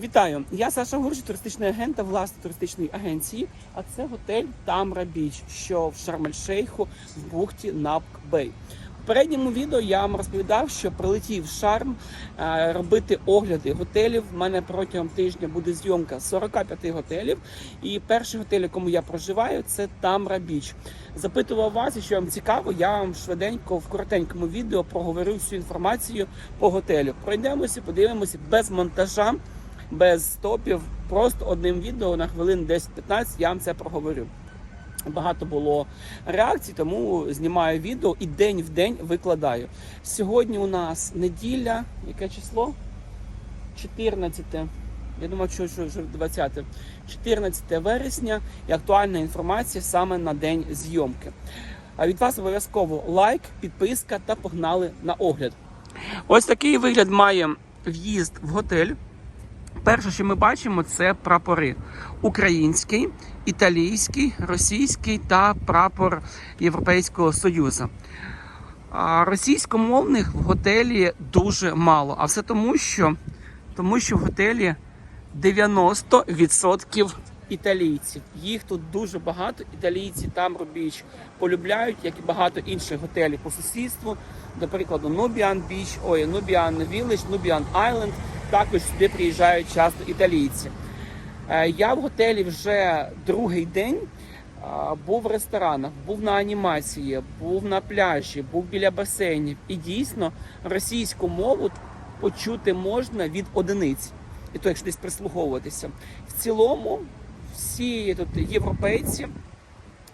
Вітаю! Я Саша Гуржі, туристичний агент та власник туристичної агенції. А це готель Тамра Біч, що в Шарм-ель-Шейху в бухті Напк-Бей. В передньому відео я вам розповідав, що прилетів в Шарм е, робити огляди готелів. У мене протягом тижня буде зйомка 45 готелів. І перший готель, якому я проживаю, це Тамра Біч. Запитував вас, якщо вам цікаво, я вам швиденько в коротенькому відео проговорю всю інформацію по готелю. Пройдемося, подивимося без монтажа без стопів, просто одним відео на хвилин 10-15 я вам це проговорю. Багато було реакцій, тому знімаю відео і день в день викладаю. Сьогодні у нас неділя, яке число? 14. Я думав, що що вже 20. 14 вересня і актуальна інформація саме на день зйомки. А від вас обов'язково лайк, підписка та погнали на огляд. Ось такий вигляд має в'їзд в готель. Перше, що ми бачимо, це прапори: український, італійський, російський та прапор Європейського Союзу. Російськомовних в готелі дуже мало. А все тому, що, тому що в готелі 90% італійців. Їх тут дуже багато. Італійці там Біч полюбляють, як і багато інших готелів по сусідству. Прикладу, Nubian Beach, ой, Nubian Village, Nubian Island. Також сюди приїжджають часто італійці. Е, Я в готелі вже другий день. Був в ресторанах, був на анімації, був на пляжі, був біля басейнів. І дійсно російську мову почути можна від одиниць. І то, якщо десь прислуховуватися. В цілому, всі тут європейці,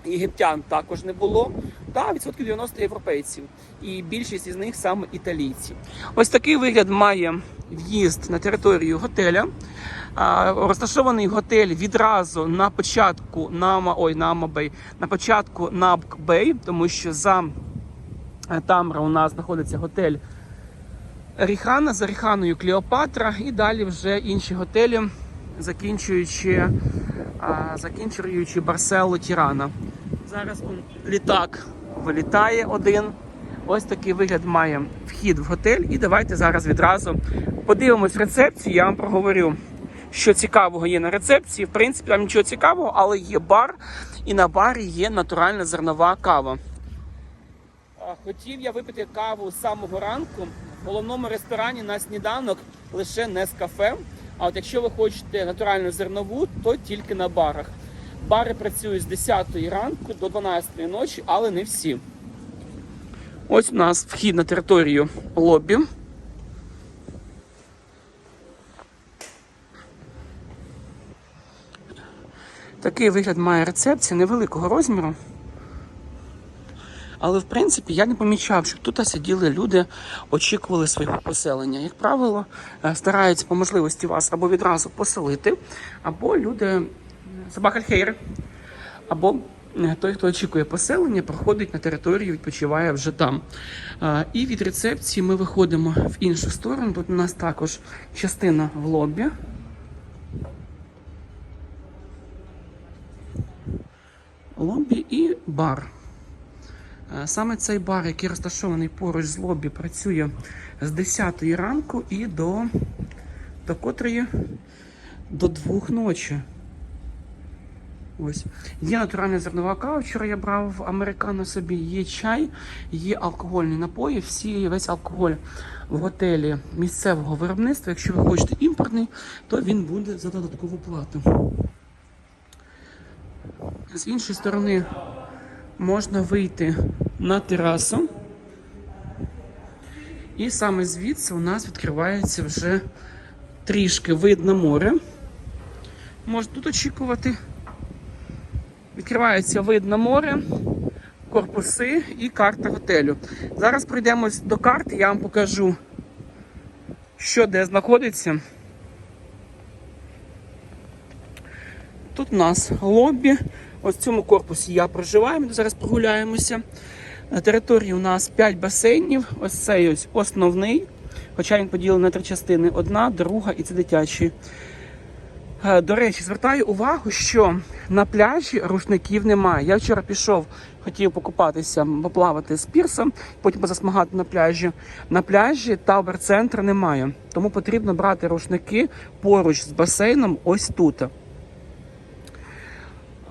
єгиптян також не було. Та відсотків 90 європейців. І більшість із них саме італійці. Ось такий вигляд має в'їзд на територію готеля. Розташований готель відразу на початку Нама, ой, Намабей, на початку Набк-Бей, тому що за е, Тамра у нас знаходиться готель Ріхана, за Ріханою Клеопатра, і далі вже інші готелі, закінчуючи, закінчуючи Барселу Тірана. Зараз літак вилітає один. Ось такий вигляд має вхід в готель. І давайте зараз відразу подивимось рецепцію. Я вам проговорю, що цікавого є на рецепції. В принципі, там нічого цікавого, але є бар, і на барі є натуральна зернова кава. Хотів я випити каву з самого ранку. В головному ресторані на сніданок лише не з кафе. А от якщо ви хочете натуральну зернову, то тільки на барах. Бари працюють з 10 ранку до 12 ночі, але не всі. Ось у нас вхід на територію лобі. Такий вигляд має рецепція невеликого розміру. Але в принципі я не помічав, що тут сиділи люди, очікували свого поселення. Як правило, е, стараються по можливості вас або відразу поселити, або люди собакальхейри, або е, той, хто очікує поселення, проходить на територію, відпочиває вже там. Е, І від рецепції ми виходимо в іншу сторону. Тут у нас також частина в лобі. Лобі і бар. Е, Саме цей бар, який розташований поруч з лобі, працює з 10 ранку і до, до котрої до 2 ночі. Ось. Є натуральна зернова кава. Вчора я брав американо собі, є чай, є алкогольні напої. Всі, весь алкоголь в готелі місцевого виробництва. Якщо ви хочете імпортний, то він буде за додаткову плату. З іншої сторони можна вийти на терасу. І саме звідси у нас відкривається вже трішки вид на море. Можна тут очікувати. Відкривається вид на море, корпуси і карта готелю. Зараз пройдемось до карти, я вам покажу, що де знаходиться. Тут у нас лобі. Ось в цьому корпусі я проживаю. Ми зараз прогуляємося. На території у нас 5 басейнів. Ось цей ось основний. Хоча він поділений на три частини: одна, друга і це дитячий. Е, До речі, звертаю увагу, що на пляжі рушників немає. Я вчора пішов, хотів покупатися, поплавати з пірсом, потім позасмагати на пляжі. На пляжі табор центру немає. Тому потрібно брати рушники поруч з басейном ось тут.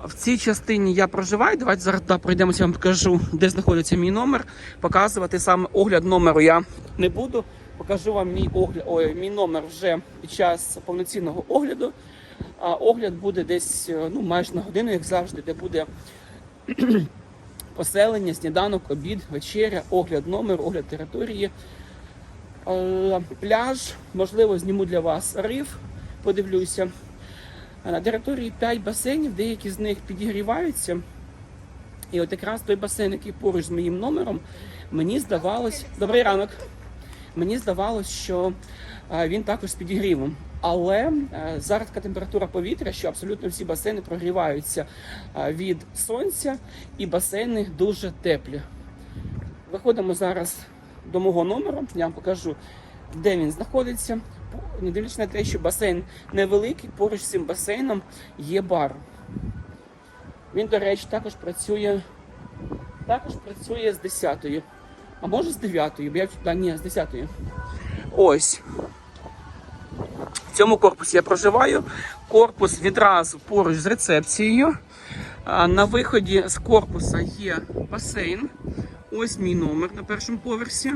В цій частині я проживаю. Давайте зараз да, пройдемося, я вам покажу, де знаходиться мій номер. Показувати саме огляд номеру я не буду. Покажу вам мій огляд, ой, мій номер вже під час повноцінного огляду. А огляд буде десь е, ну, майже на годину, як завжди, де буде поселення, сніданок, обід, вечеря, огляд номеру, огляд території, Е, пляж. Можливо, зніму для вас риф, подивлюся. На території 5 басейнів, деякі з них підігріваються. І от якраз той басейн, який поруч з моїм номером, мені здавалось. Добрий ранок. Мені здавалось, що е, він також з підігрівом. Але е, зараз така температура повітря, що абсолютно всі басейни прогріваються е, від сонця, і басейни дуже теплі. Виходимо зараз до мого номеру, я вам покажу, де він знаходиться. Не дивлячись на те, що басейн невеликий, поруч з цим басейном є бар. Він, до речі, також працює, також працює з 10-ї, а може з 9-ї, бо я да, ні, з 10-ї. Ось. В цьому корпусі я проживаю. Корпус відразу поруч з рецепцією. На виході з корпуса є басейн. Ось мій номер на першому поверсі.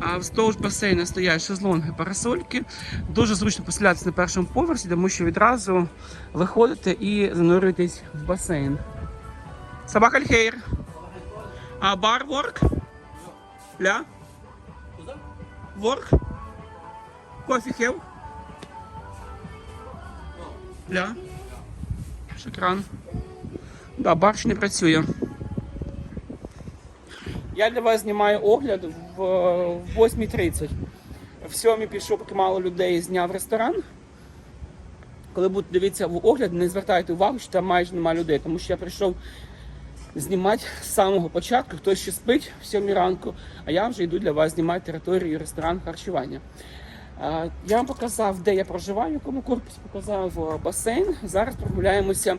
А вздовж басейну стоять шезлонги, парасольки. Дуже зручно поселятися на першому поверсі, тому що відразу виходите і занурюєтесь в басейн. Собака Альхейр. А бар ворк? Ля? Ворк? Кофі хев? Ля? Шекран. Да, бар ще не працює. Я для вас знімаю огляд в 8.30. В 7 пішов, поки мало людей, зняв ресторан. Коли будете дивитися в огляд, не звертайте увагу, що там майже немає людей, тому що я прийшов знімати з самого початку, хтось ще спить в 7 ранку, а я вже йду для вас знімати територію ресторан харчування. Я вам показав, де я проживаю, в якому корпусі показав е, басейн. Зараз прогуляємося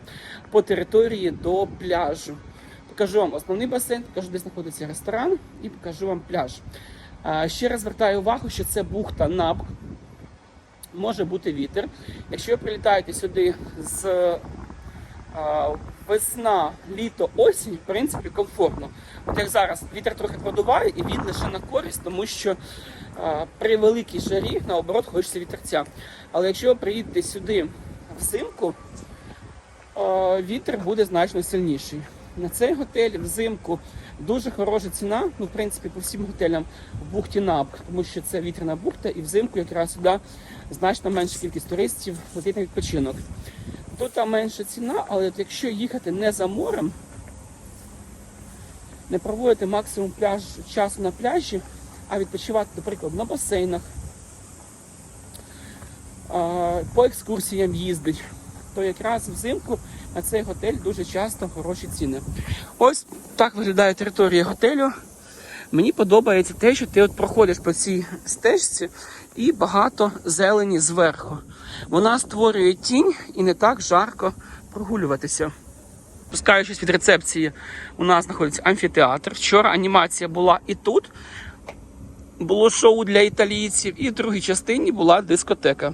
по території до пляжу. Покажу вам основний басейн, покажу, де знаходиться ресторан, і покажу вам пляж. Ще раз звертаю увагу, що це бухта Наб. Може бути вітер. Якщо ви прилітаєте сюди з е, весна, літо, осінь, в принципі, комфортно. От як зараз вітер трохи продуває, і він лише на користь, тому що е, при великій жарі, наоборот, хочеться вітерця. Але якщо ви приїдете сюди взимку, е, вітер буде значно сильніший. На цей готель взимку дуже хороша ціна. Ну, в принципі, по всім готелям в бухті Наб, тому що це вітряна бухта, і взимку якраз сюди значно менша кількість туристів летить на відпочинок. Тут там менша ціна, але якщо їхати не за морем, не проводити максимум пляж, часу на пляжі, а відпочивати, наприклад, на басейнах, по екскурсіям їздить, то якраз взимку на цей готель дуже часто хороші ціни. Ось так виглядає територія готелю. Мені подобається те, що ти от проходиш по цій стежці і багато зелені зверху. Вона створює тінь і не так жарко прогулюватися. Спускаючись від рецепції, у нас знаходиться амфітеатр. Вчора анімація була і тут. Було шоу для італійців, і в другій частині була дискотека.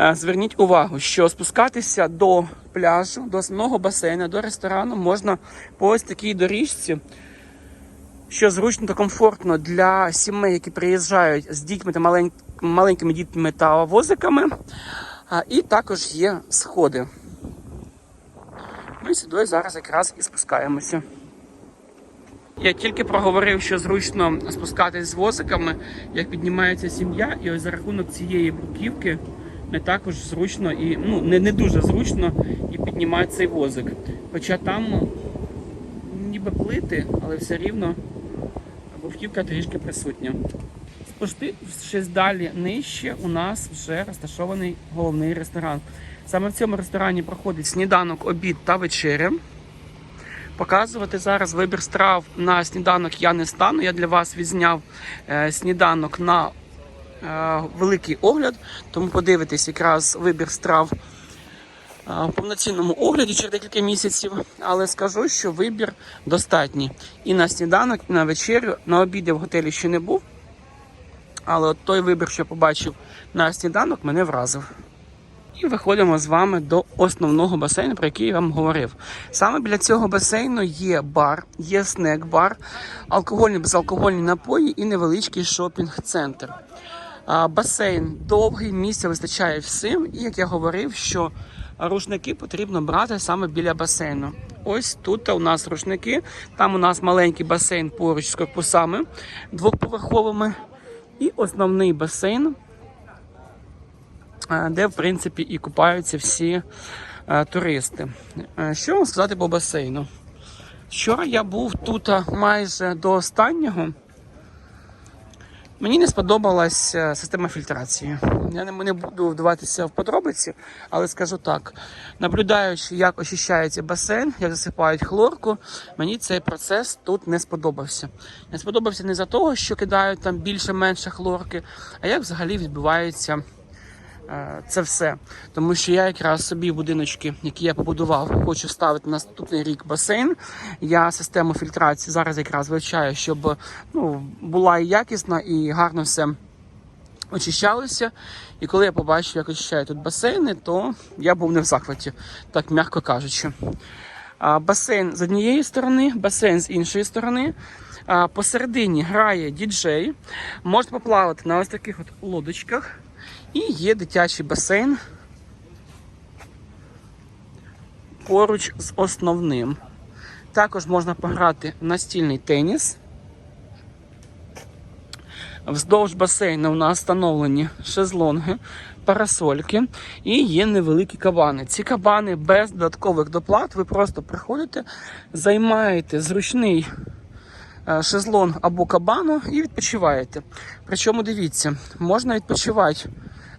Е, Зверніть увагу, що спускатися до пляжу, до основного басейну, до ресторану можна по ось такій доріжці, що зручно та комфортно для сімей, які приїжджають з дітьми та малень- маленькими дітьми та возиками. А, І також є сходи. Ми сюди зараз якраз і спускаємося. Я тільки проговорив, що зручно спускатись з возиками, як піднімається сім'я, і ось за рахунок цієї бруківки не також зручно і ну не, не дуже зручно і піднімати цей возик. Хоча там ну, ніби плити, але все рівно бруківка трішки присутня. Спустившись далі нижче, у нас вже розташований головний ресторан. Саме в цьому ресторані проходить сніданок, обід та вечеря. Показувати зараз вибір страв на сніданок я не стану. Я для вас відзняв е, сніданок на е, великий огляд, тому подивитесь якраз вибір страв в повноцінному огляді через декілька місяців. Але скажу, що вибір достатній. І на сніданок, і на вечерю. На обід я в готелі ще не був. Але от той вибір, що побачив на сніданок, мене вразив. І виходимо з вами до основного басейну, про який я вам говорив. Саме біля цього басейну є бар, є снек-бар, алкогольні безалкогольні напої і невеличкий шопінг-центр. Басейн довгий, місця вистачає всім. І як я говорив, що рушники потрібно брати саме біля басейну. Ось тут у нас рушники, там у нас маленький басейн поруч з корпусами двоповерховими. І основний басейн е, де в принципі і купаються всі е, туристи. Е, Що вам сказати по басейну? Вчора я був тут майже до останнього. Мені не сподобалась е, система фільтрації. Я не, буду вдаватися в подробиці, але скажу так: наблюдаючи, як очищається басейн, як засипають хлорку, мені цей процес тут не сподобався. Не сподобався не за того, що кидають там більше-менше хлорки, а як взагалі відбувається це все. Тому що я якраз собі будиночки, які я побудував, хочу ставити на наступний рік басейн. Я систему фільтрації зараз якраз вивчаю, щоб ну, була і якісна, і гарно все очищалося. І коли я побачив, як очищають тут басейни, то я був не в захваті, так м'яко кажучи. Басейн з однієї сторони, басейн з іншої сторони. Посередині грає діджей. Можна поплавати на ось таких от лодочках. І є дитячий басейн поруч з основним. Також можна пограти настільний теніс. Вздовж басейну у нас встановлені шезлонги, парасольки і є невеликі кабани. Ці кабани без додаткових доплат. Ви просто приходите, займаєте зручний е, шезлонг або кабану і відпочиваєте. Причому дивіться, можна відпочивати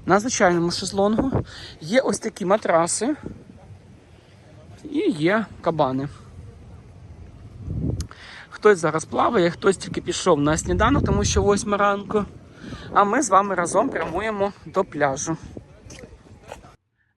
на звичайному шезлонгу. Є ось такі матраси і є кабани. Хтось зараз плаває, хтось тільки пішов на сніданок, тому що 8 ранку. А ми з вами разом прямуємо до пляжу.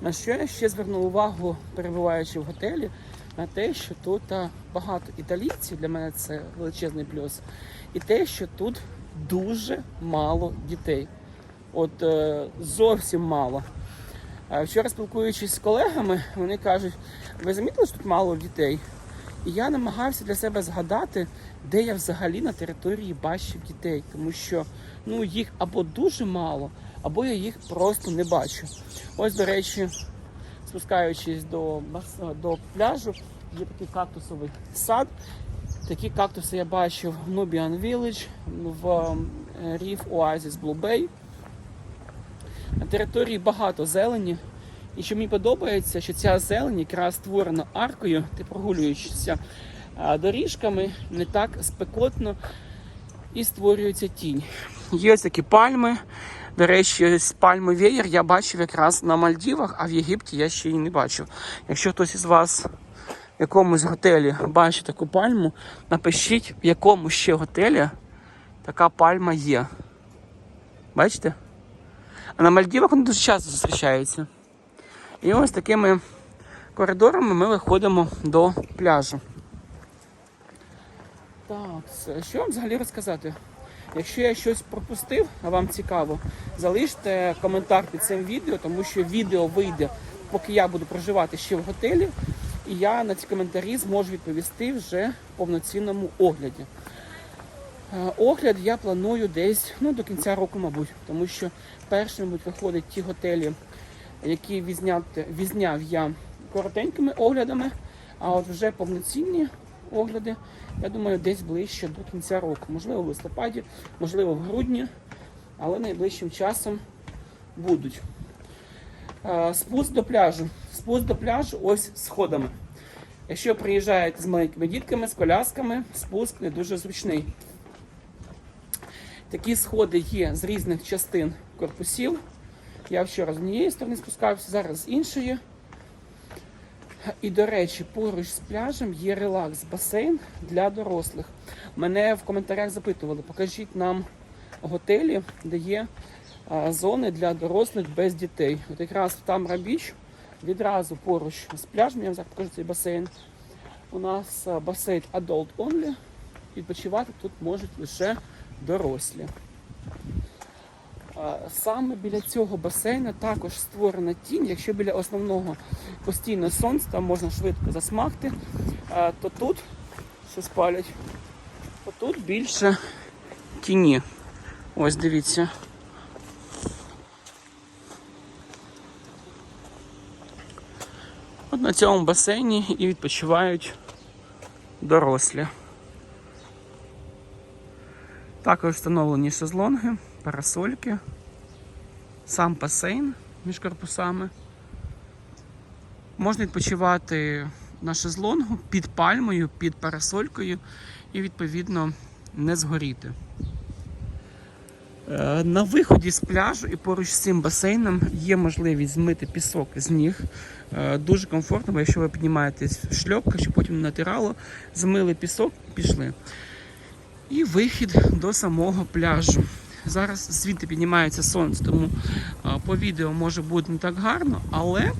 На що я ще звернув увагу, перебуваючи в готелі, на те, що тут багато італійців, для мене це величезний плюс, і те, що тут дуже мало дітей. От е, зовсім мало. Вчора спілкуючись з колегами, вони кажуть, ви замітили, що тут мало дітей? І я намагався для себе згадати, де я взагалі на території бачив дітей, тому що ну, їх або дуже мало, або я їх просто не бачу. Ось, до речі, спускаючись до, до пляжу, є такий кактусовий сад. Такі кактуси я бачив в Nubian Village, в е, Reef Oasis Blue Bay. На території багато зелені. І що мені подобається, що ця зелень якраз створена аркою, ти прогулюєшся доріжками, не так спекотно і створюється тінь. Є ось такі пальми. До речі, ось пальми веєр я бачив якраз на Мальдівах, а в Єгипті я ще її не бачив. Якщо хтось із вас в якомусь готелі бачить таку пальму, напишіть, в якому ще готелі така пальма є. Бачите? А на Мальдівах вони дуже часто зустрічаються. І ось такими коридорами ми виходимо до пляжу. Так, що вам взагалі розказати? Якщо я щось пропустив, а вам цікаво, залиште коментар під цим відео, тому що відео вийде, поки я буду проживати ще в готелі, і я на ці коментарі зможу відповісти вже в повноцінному огляді. Е, Огляд я планую десь ну, до кінця року, мабуть, тому що першими будуть виходити ті готелі, які відзняв я коротенькими оглядами, а от вже повноцінні огляди, я думаю, десь ближче до кінця року. Можливо, в листопаді, можливо, в грудні, але найближчим часом будуть. Е, Спуск до пляжу. Спуск до пляжу ось сходами. Якщо приїжджаєте з маленькими дітками, з колясками, спуск не дуже зручний. Такі сходи є з різних частин корпусів. Я вчора з однієї сторони спускався, зараз з іншої. І, до речі, поруч з пляжем є релакс-басейн для дорослих. Мене в коментарях запитували, покажіть нам готелі, де є зони для дорослих без дітей. От якраз в Тамра Біч відразу поруч з пляжем, я вам зараз покажу цей басейн. У нас басейн Adult Only. Відпочивати тут можуть лише дорослі. Саме біля цього басейну також створена тінь. Якщо біля основного постійно сонце, там можна швидко засмагти, то тут що спалять, то тут більше тіні. Ось дивіться. От на цьому басейні і відпочивають дорослі. Також встановлені шезлонги, парасольки, сам басейн між корпусами. Можна відпочивати на шезлонгу під пальмою, під парасолькою і, відповідно, не згоріти. Е, На виході з пляжу і поруч з цим басейном є можливість змити пісок з ніг. Е, Дуже комфортно, бо якщо ви піднімаєтесь в шльопках, щоб потім натирало, змили пісок і пішли. І вихід до самого пляжу. Зараз звідти піднімається сонце, тому по відео може бути не так гарно, але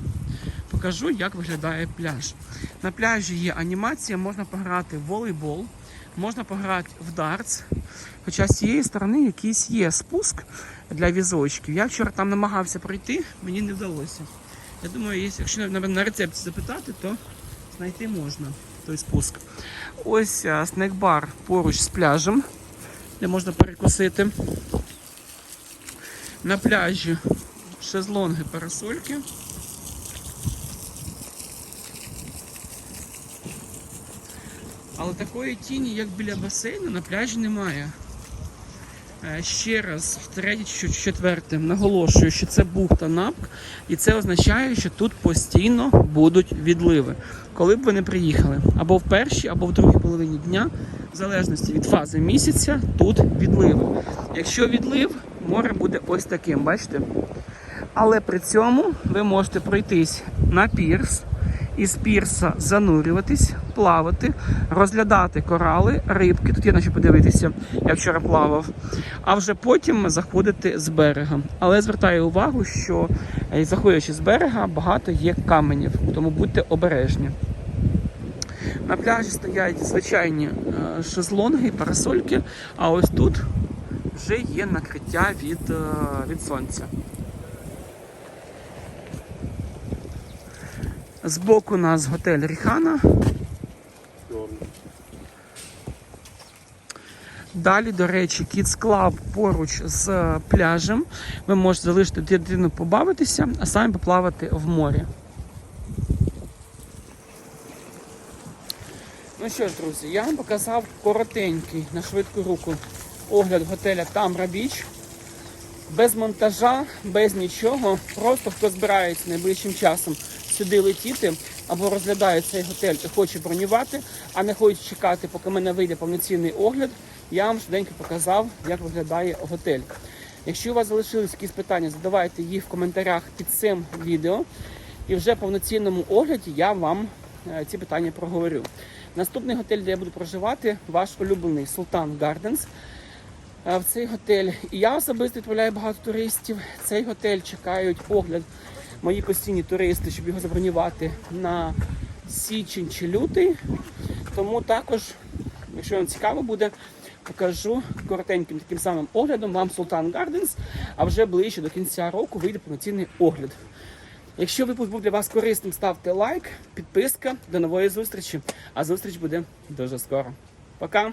покажу, як виглядає пляж. На пляжі є анімація, можна пограти в волейбол, можна пограти в дартс. Хоча з цієї сторони якийсь є спуск для візочків. Я вчора там намагався пройти, мені не вдалося. Я думаю, якщо на, рецепті запитати, то знайти можна той спуск. Ось снек-бар поруч з пляжем, де можна перекусити. На пляжі шезлонги, парасольки. Але такої тіні, як біля басейну, на пляжі немає. Е, Ще раз, втретє в наголошую, що це бухта Напк, і це означає, що тут постійно будуть відливи, коли б ви не приїхали. Або в першій, або в другій половині дня, в залежності від фази місяця, тут відливи. Якщо відлив, море буде ось таким, бачите? Але при цьому ви можете пройтись на пірс, із пірса занурюватись, плавати, розглядати корали, рибки. Тут є на що подивитися, я вчора плавав. А вже потім заходити з берега. Але звертаю увагу, що е, заходячи з берега, багато є каменів, тому будьте обережні. На пляжі стоять звичайні е, шезлонги, парасольки, а ось тут вже є накриття від, е, від сонця. Збоку у нас готель Ріхана. Далі, до речі, Kids Club поруч з пляжем. Ви можете залишити дитину побавитися, а самі поплавати в морі. Ну що ж, друзі, я вам показав коротенький на швидку руку огляд готеля Тамра Біч. Без монтажа, без нічого. Просто хто збирається найближчим часом сюди летіти або розглядає цей готель і хоче бронювати, а не хоче чекати, поки в мене вийде повноцінний огляд, я вам швиденько показав, як виглядає готель. Якщо у вас залишились якісь питання, задавайте їх в коментарях під цим відео. І вже в повноцінному огляді я вам е, ці питання проговорю. Наступний готель, де я буду проживати, ваш улюблений Султан Гарденс. В цей готель і я особисто відправляю багато туристів. Цей готель чекають огляд мої постійні туристи, щоб його забронювати на січень чи лютий. Тому також, якщо вам цікаво буде, покажу коротеньким таким самим оглядом вам Султан Гарденс, а вже ближче до кінця року вийде повноцінний огляд. Якщо випуск був для вас корисним, ставте лайк, підписка. До нової зустрічі. А зустріч буде дуже скоро. Пока!